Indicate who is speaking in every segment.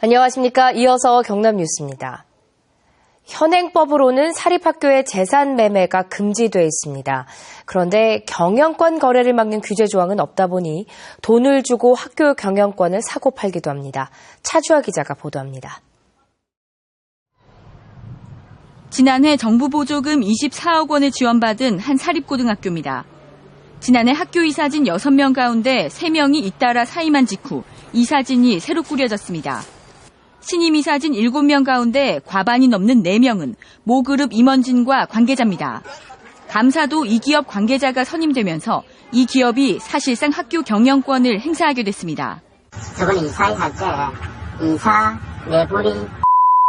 Speaker 1: 안녕하십니까. 이어서 경남 뉴스입니다. 현행법으로는 사립학교의 재산 매매가 금지돼 있습니다. 그런데 경영권 거래를 막는 규제 조항은 없다 보니 돈을 주고 학교 경영권을 사고 팔기도 합니다. 차주아 기자가 보도합니다.
Speaker 2: 지난해 정부 보조금 24억 원을 지원받은 한 사립고등학교입니다. 지난해 학교 이사진 6명 가운데 3명이 잇따라 사임한 직후 이사진이 새로 꾸려졌습니다. 신임 이사진 7명 가운데 과반이 넘는 4명은 모그룹 임원진과 관계자입니다. 감사도 이 기업 관계자가 선임되면서 이 기업이 사실상 학교 경영권을 행사하게 됐습니다.
Speaker 3: 저번에 이사할 때 이사, 내부리,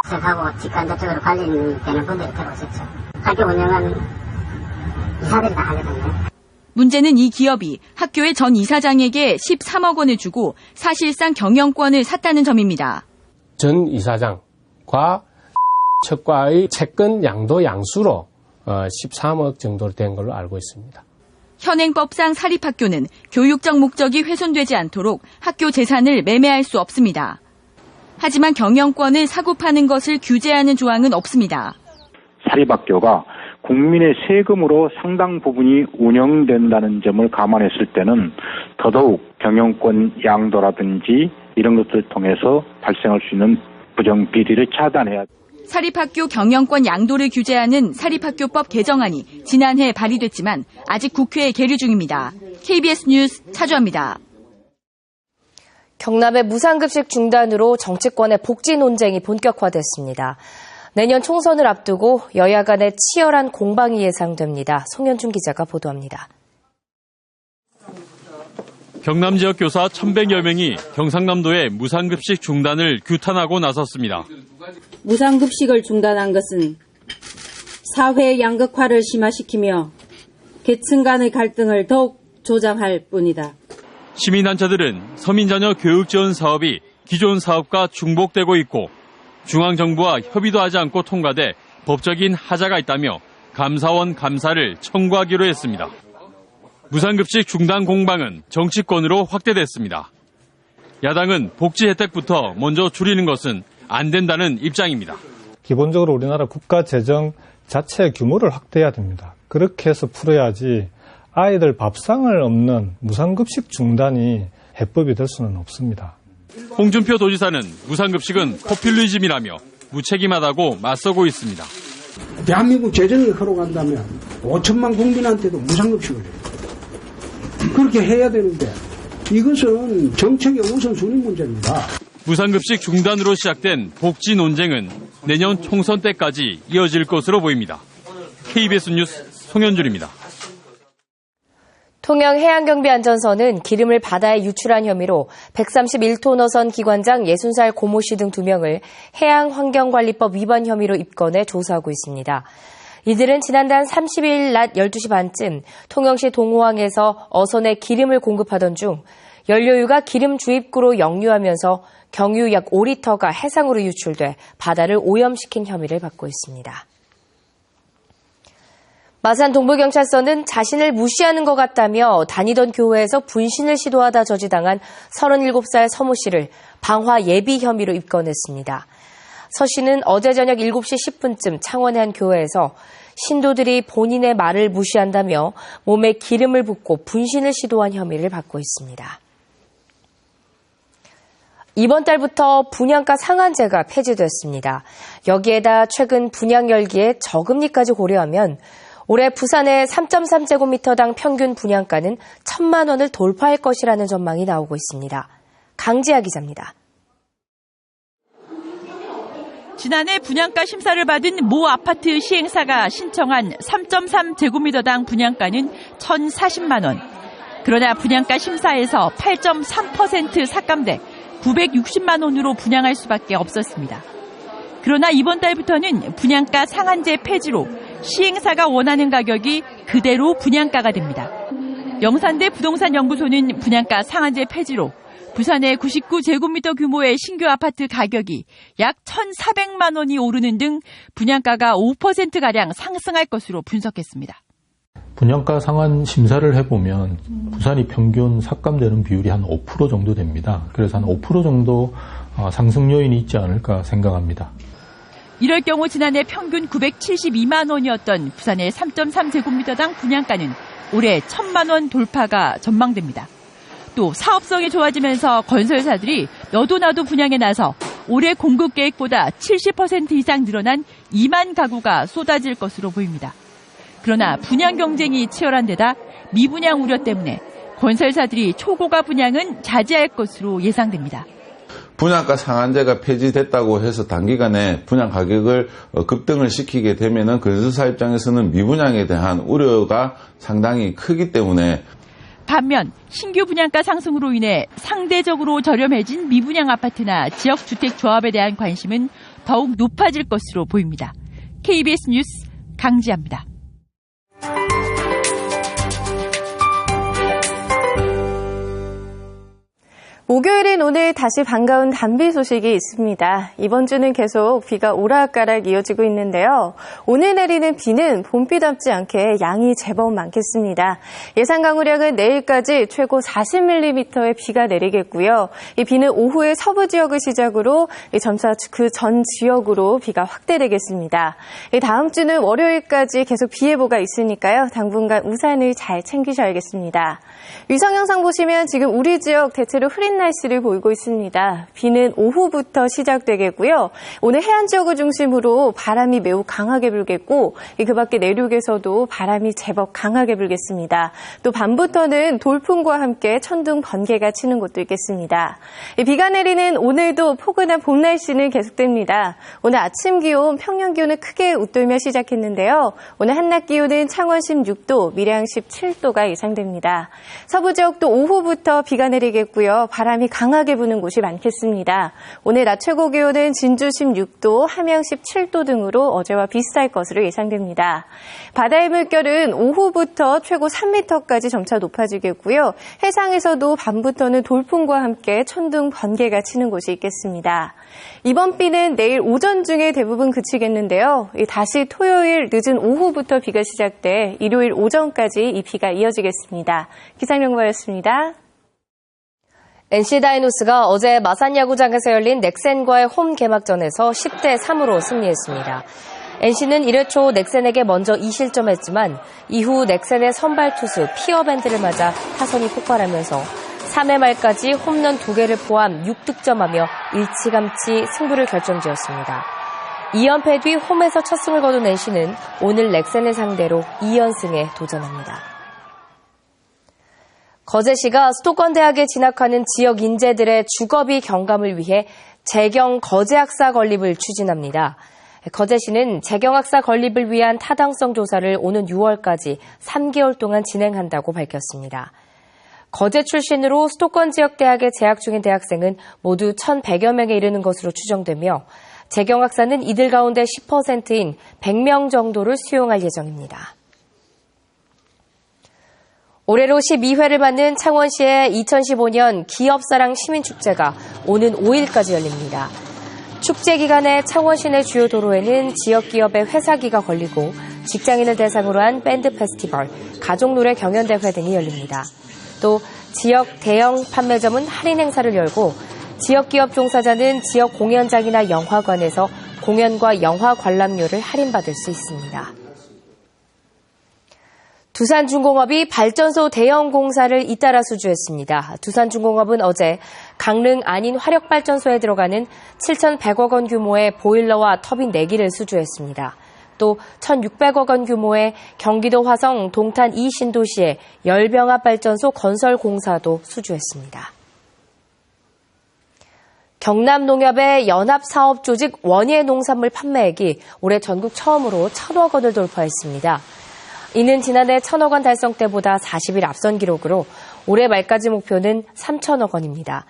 Speaker 3: 하고 직간접적으로 관련되는 분들이 들어오셨죠. 학교 운영은 이사들이 다 하거든요.
Speaker 2: 문제는 이 기업이 학교의 전 이사장에게 13억 원을 주고 사실상 경영권을 샀다는 점입니다.
Speaker 4: 전 이사장과 측과의 채권 양도 양수로 13억 정도 된 걸로 알고 있습니다.
Speaker 2: 현행법상 사립학교는 교육적 목적이 훼손되지 않도록 학교 재산을 매매할 수 없습니다. 하지만 경영권을 사고 파는 것을 규제하는 조항은 없습니다.
Speaker 5: 사립학교가 국민의 세금으로 상당 부분이 운영된다는 점을 감안했을 때는 더더욱 경영권 양도라든지 이런 것들을 통해서 발생할 수 있는 부정 비리를 차단해야
Speaker 2: 사립학교 경영권 양도를 규제하는 사립학교법 개정안이 지난해 발의됐지만 아직 국회에 계류 중입니다. KBS 뉴스 차주합니다.
Speaker 1: 경남의 무상급식 중단으로 정치권의 복지 논쟁이 본격화됐습니다. 내년 총선을 앞두고 여야 간의 치열한 공방이 예상됩니다. 송현준 기자가 보도합니다.
Speaker 6: 경남 지역 교사 1,100여 명이 경상남도의 무상급식 중단을 규탄하고 나섰습니다.
Speaker 7: 무상급식을 중단한 것은 사회 양극화를 심화시키며 계층 간의 갈등을 더욱 조장할 뿐이다.
Speaker 6: 시민단체들은 서민자녀 교육 지원 사업이 기존 사업과 중복되고 있고 중앙정부와 협의도 하지 않고 통과돼 법적인 하자가 있다며 감사원 감사를 청구하기로 했습니다. 무상급식 중단 공방은 정치권으로 확대됐습니다. 야당은 복지 혜택부터 먼저 줄이는 것은 안 된다는 입장입니다.
Speaker 8: 기본적으로 우리나라 국가 재정 자체 규모를 확대해야 됩니다. 그렇게 해서 풀어야지 아이들 밥상을 없는 무상급식 중단이 해법이 될 수는 없습니다.
Speaker 6: 홍준표 도지사는 무상급식은 포퓰리즘이라며 무책임하다고 맞서고 있습니다.
Speaker 9: 대한민국 재정이 흘러간다면 5천만 국민한테도 무상급식을 해요. 그렇게 해야 되는데 이것은 정책의 우선순위 문제입니다.
Speaker 6: 무상급식 중단으로 시작된 복지 논쟁은 내년 총선 때까지 이어질 것으로 보입니다. KBS 뉴스 송현준입니다.
Speaker 1: 통영해양경비안전선은 기름을 바다에 유출한 혐의로 131톤 어선 기관장 60살 고모 씨 등 2명을 해양환경관리법 위반 혐의로 입건해 조사하고 있습니다. 이들은 지난달 30일 낮 12시 반쯤 통영시 동호항에서 어선에 기름을 공급하던 중 연료유가 기름 주입구로 역류하면서 경유 약 5리터가 해상으로 유출돼 바다를 오염시킨 혐의를 받고 있습니다. 마산 동부경찰서는 자신을 무시하는 것 같다며 다니던 교회에서 분신을 시도하다 저지당한 37살 서모 씨를 방화 예비 혐의로 입건했습니다. 서 씨는 어제 저녁 7시 10분쯤 창원의 한 교회에서 신도들이 본인의 말을 무시한다며 몸에 기름을 붓고 분신을 시도한 혐의를 받고 있습니다. 이번 달부터 분양가 상한제가 폐지됐습니다. 여기에다 최근 분양 열기에 저금리까지 고려하면 올해 부산의 3.3제곱미터당 평균 분양가는 1천만 원을 돌파할 것이라는 전망이 나오고 있습니다. 강지아 기자입니다.
Speaker 10: 지난해 분양가 심사를 받은 모 아파트 시행사가 신청한 3.3제곱미터당 분양가는 1,040만 원. 그러나 분양가 심사에서 8.3% 삭감돼 960만 원으로 분양할 수밖에 없었습니다. 그러나 이번 달부터는 분양가 상한제 폐지로 시행사가 원하는 가격이 그대로 분양가가 됩니다. 영산대 부동산 연구소는 분양가 상한제 폐지로 부산의 99제곱미터 규모의 신규 아파트 가격이 약 1,400만 원이 오르는 등 분양가가 5%가량 상승할 것으로 분석했습니다.
Speaker 11: 분양가 상한 심사를 해보면 부산이 평균 삭감되는 비율이 한 5% 정도 됩니다. 그래서 한 5% 정도 어, 상승 요인이 있지 않을까 생각합니다.
Speaker 10: 이럴 경우 지난해 평균 972만 원이었던 부산의 3.3제곱미터당 분양가는 올해 1000만 원 돌파가 전망됩니다. 또 사업성이 좋아지면서 건설사들이 너도 나도 분양에 나서 올해 공급 계획보다 70% 이상 늘어난 2만 가구가 쏟아질 것으로 보입니다. 그러나 분양 경쟁이 치열한 데다 미분양 우려 때문에 건설사들이 초고가 분양은 자제할 것으로 예상됩니다.
Speaker 12: 분양가 상한제가 폐지됐다고 해서 단기간에 분양 가격을 어, 급등을 시키게 되면은 건설사 입장에서는 미분양에 대한 우려가 상당히 크기 때문에
Speaker 10: 반면 신규 분양가 상승으로 인해 상대적으로 저렴해진 미분양 아파트나 지역 주택 조합에 대한 관심은 더욱 높아질 것으로 보입니다. KBS 뉴스 강지아입니다.
Speaker 13: 목요일인 오늘 다시 반가운 단비 소식이 있습니다. 이번 주는 계속 비가 오락가락 이어지고 있는데요. 오늘 내리는 비는 봄비답지 않게 양이 제법 많겠습니다. 예상 강우량은 내일까지 최고 40mm의 비가 내리겠고요. 이 비는 오후에 서부 지역을 시작으로 점차 그 전 지역으로 비가 확대되겠습니다. 다음 주는 월요일까지 계속 비 예보가 있으니까요. 당분간 우산을 잘 챙기셔야겠습니다. 위성 영상 보시면 지금 우리 지역 대체로 흐린 날씨를 보이고 있습니다. 비는 오후부터 시작되겠고요. 오늘 해안 지역을 중심으로 바람이 매우 강하게 불겠고 그 밖에 내륙에서도 바람이 제법 강하게 불겠습니다. 또 밤부터는 돌풍과 함께 천둥 번개가 치는 곳도 있겠습니다. 비가 내리는 오늘도 포근한 봄 날씨는 계속됩니다. 오늘 아침 기온 평년 기온을 크게 웃돌며 시작했는데요. 오늘 한낮 기온은 창원 16도, 밀양 17도가 예상됩니다. 서부 지역도 오후부터 비가 내리겠고요. 바람 이 강하게 부는 곳이 많겠습니다. 오늘 낮 최고 기온은 진주 16도, 함양 17도 등으로 어제와 비슷할 것으로 예상됩니다. 바다의 물결은 오후부터 최고 3m까지 점차 높아지겠고요. 해상에서도 밤부터는 돌풍과 함께 천둥 번개가 치는 곳이 있겠습니다. 이번 비는 내일 오전 중에 대부분 그치겠는데요. 다시 토요일 늦은 오후부터 비가 시작돼 일요일 오전까지 이 비가 이어지겠습니다. 기상정보였습니다.
Speaker 1: NC 다이노스가 어제 마산 야구장에서 열린 넥센과의 홈 개막전에서 10대 3으로 승리했습니다. NC는 1회 초 넥센에게 먼저 2실점했지만 이후 넥센의 선발 투수 피어밴드를 맞아 타선이 폭발하면서 3회 말까지 홈런 2개를 포함 6득점하며 일찌감치 승부를 결정지었습니다. 2연패 뒤 홈에서 첫 승을 거둔 NC는 오늘 넥센을 상대로 2연승에 도전합니다. 거제 시가 수도권 대학에 진학하는 지역 인재들의 주거비 경감을 위해 재경 거제학사 건립을 추진합니다. 거제시는 재경학사 건립을 위한 타당성 조사를 오는 6월까지 3개월 동안 진행한다고 밝혔습니다. 거제 출신으로 수도권 지역 대학에 재학 중인 대학생은 모두 1,100여 명에 이르는 것으로 추정되며 재경학사는 이들 가운데 10%인 100명 정도를 수용할 예정입니다. 올해로 12회를 맞는 창원시의 2015년 기업사랑 시민축제가 오는 5일까지 열립니다. 축제 기간에 창원 시내 주요 도로에는 지역 기업의 회사기가 걸리고 직장인을 대상으로 한 밴드 페스티벌, 가족 노래 경연 대회 등이 열립니다. 또 지역 대형 판매점은 할인 행사를 열고 지역 기업 종사자는 지역 공연장이나 영화관에서 공연과 영화 관람료를 할인받을 수 있습니다. 두산중공업이 발전소 대형 공사를 잇따라 수주했습니다. 두산중공업은 어제 강릉 안인 화력발전소에 들어가는 7,100억 원 규모의 보일러와 터빈 4기를 수주했습니다. 또 1,600억 원 규모의 경기도 화성 동탄 2 신도시의 열병합 발전소 건설 공사도 수주했습니다. 경남농협의 연합사업조직 원예 농산물 판매액이 올해 전국 처음으로 1,000억 원을 돌파했습니다. 이는 지난해 천억 원 달성 때보다 40일 앞선 기록으로 올해 말까지 목표는 3천억 원입니다.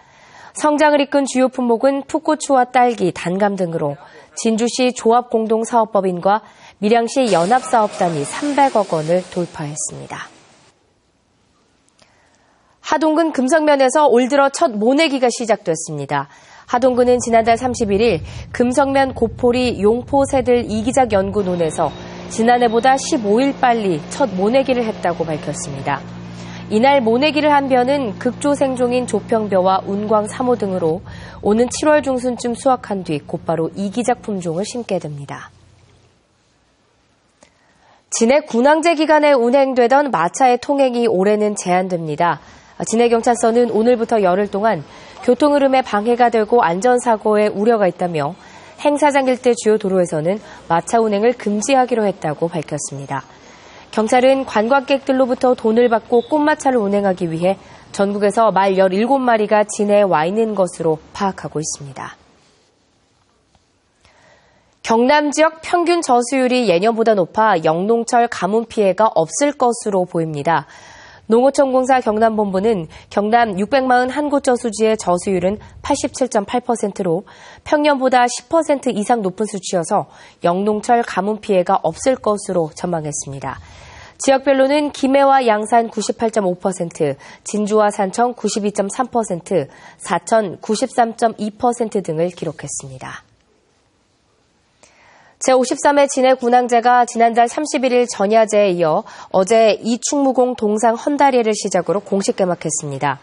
Speaker 1: 성장을 이끈 주요 품목은 풋고추와 딸기, 단감 등으로 진주시 조합공동사업법인과 밀양시 연합사업단이 300억 원을 돌파했습니다. 하동군 금성면에서 올 들어 첫 모내기가 시작됐습니다. 하동군은 지난달 31일 금성면 고포리 용포 새들 이기작 연구논에서 지난해보다 15일 빨리 첫 모내기를 했다고 밝혔습니다. 이날 모내기를 한 벼는 극조 생종인 조평벼와 운광 3호 등으로 오는 7월 중순쯤 수확한 뒤 곧바로 이기작 품종을 심게 됩니다. 진해 군항제 기간에 운행되던 마차의 통행이 올해는 제한됩니다. 진해 경찰서는 오늘부터 열흘 동안 교통 흐름에 방해가 되고 안전사고에 우려가 있다며 행사장 일대 주요 도로에서는 마차 운행을 금지하기로 했다고 밝혔습니다. 경찰은 관광객들로부터 돈을 받고 꽃마차를 운행하기 위해 전국에서 말 17마리가 진해에 와 있는 것으로 파악하고 있습니다. 경남 지역 평균 저수율이 예년보다 높아 영농철 가뭄 피해가 없을 것으로 보입니다. 농어촌공사 경남본부는 경남 641곳 저 수지의 저수율은 87.8%로 평년보다 10% 이상 높은 수치여서 영농철 가뭄 피해가 없을 것으로 전망했습니다. 지역별로는 김해와 양산 98.5%, 진주와 산청 92.3%, 사천 93.2% 등을 기록했습니다. 제53회 진해 군항제가 지난달 31일 전야제에 이어 어제 이충무공 동상 헌다리를 시작으로 공식 개막했습니다.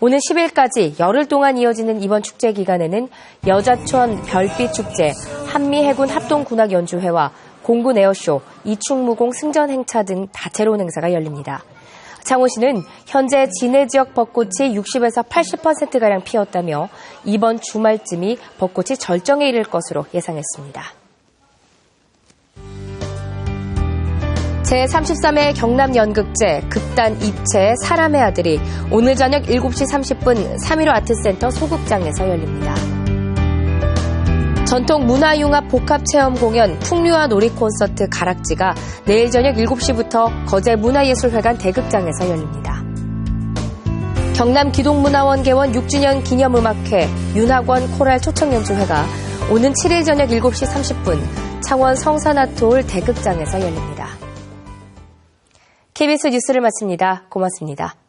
Speaker 1: 오는 10일까지 열흘 동안 이어지는 이번 축제 기간에는 여자촌 별빛 축제, 한미해군 합동군악연주회와 공군 에어쇼, 이충무공 승전 행차 등 다채로운 행사가 열립니다. 창원시는 현재 진해 지역 벚꽃이 60에서 80%가량 피었다며 이번 주말쯤이 벚꽃이 절정에 이를 것으로 예상했습니다. 제33회 경남연극제 극단 입체 사람의 아들이 오늘 저녁 7시 30분 3.15 아트센터 소극장에서 열립니다. 전통 문화융합 복합체험 공연 풍류와 놀이 콘서트 가락지가 내일 저녁 7시부터 거제 문화예술회관 대극장에서 열립니다. 경남 기동문화원 개원 6주년 기념음악회 윤학원 코랄 초청연주회가 오는 7일 저녁 7시 30분 창원 성산아트홀 대극장에서 열립니다. KBS 뉴스를 마칩니다. 고맙습니다.